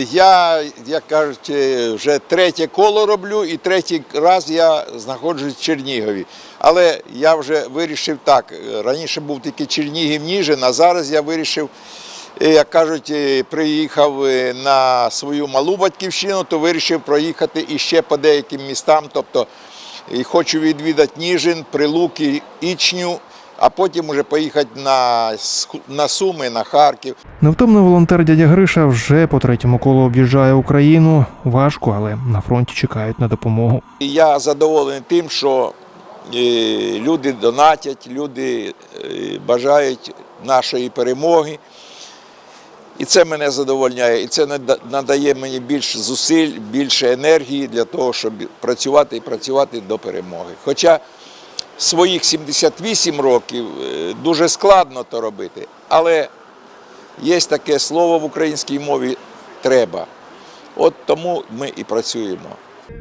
Я, як кажуть, вже третє коло роблю і третій раз я знаходжусь в Чернігові. Але я вже вирішив так. е, Раніше був тільки Чернігів Ніжин, а зараз я вирішив, е, як кажуть, е, приїхав на свою малу батьківщину, то вирішив проїхати іще по деяким містам. Тобто і хочу відвідати Ніжин, Прилуки, Ічню, а потім уже поїхати на, на Суми, на Харків. Невтомний волонтер дядя Гриша вже по третьому колу об'їжджає Україну. Важко, але на фронті чекають на допомогу. Я задоволений тим, що е, люди донатять, люди е, бажають нашої перемоги. І це мене задовольняє, і це надає мені більше зусиль, більше енергії для того, щоб працювати і працювати до перемоги. Хоча своїх 78 років е, дуже складно то робити, але є таке слово в українській мові треба. От тому ми і працюємо.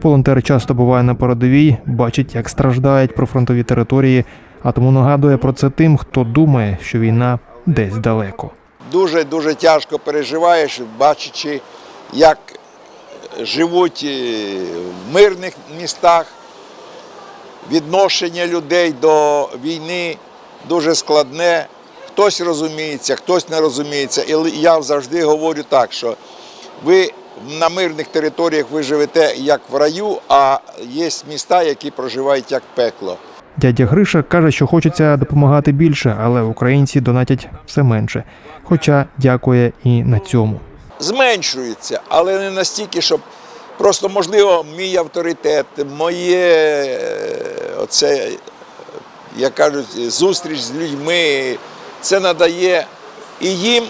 Волонтер часто буває на передовій, бачить, як страждають прифронтові території, а тому нагадує про це тим, хто думає, що війна десь далеко. дуже дуже тяжко переживаєш, бачачи, як живуть е, в мирних містах. Відношення людей до війни дуже складне. Хтось розуміється, хтось не розуміється. І я завжди говорю так, що ви на мирних територіях ви живете як в раю, а є міста, які проживають як пекло. Дядя Гриша каже, що хочеться допомагати більше, але українці донатять все менше. Хоча дякує і на цьому. зменшується, але не настільки, щоб просто, можливо, мій авторитет, моє оце, як кажуть, зустріч з людьми, це надає і їм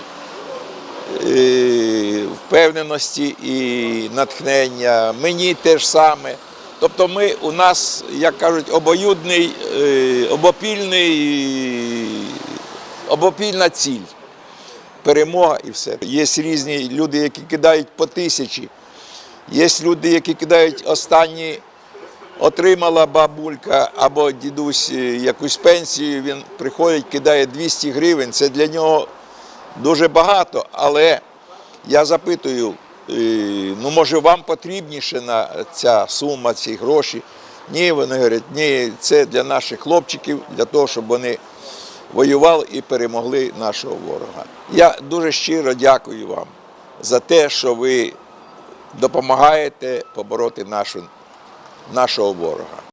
впевненості і натхнення, мені теж саме. Тобто ми у нас, як кажуть, обоюдний, е, обопільний, обопільна ціль перемога і все. Є різні люди, які кидають по тисячі. Є люди, які кидають останні, отримала бабулька або дідусь е, якусь пенсію, він приходить, кидає 200 гривень. Це для нього дуже багато. Але я запитую, е, ну може вам потрібніше на ця сума, ці гроші? Ні, вони говорять, ні, це для наших хлопчиків, для того, щоб вони воювали і перемогли нашого ворога. Я дуже щиро дякую вам за те, що ви допомагаєте побороти нашу, нашого ворога.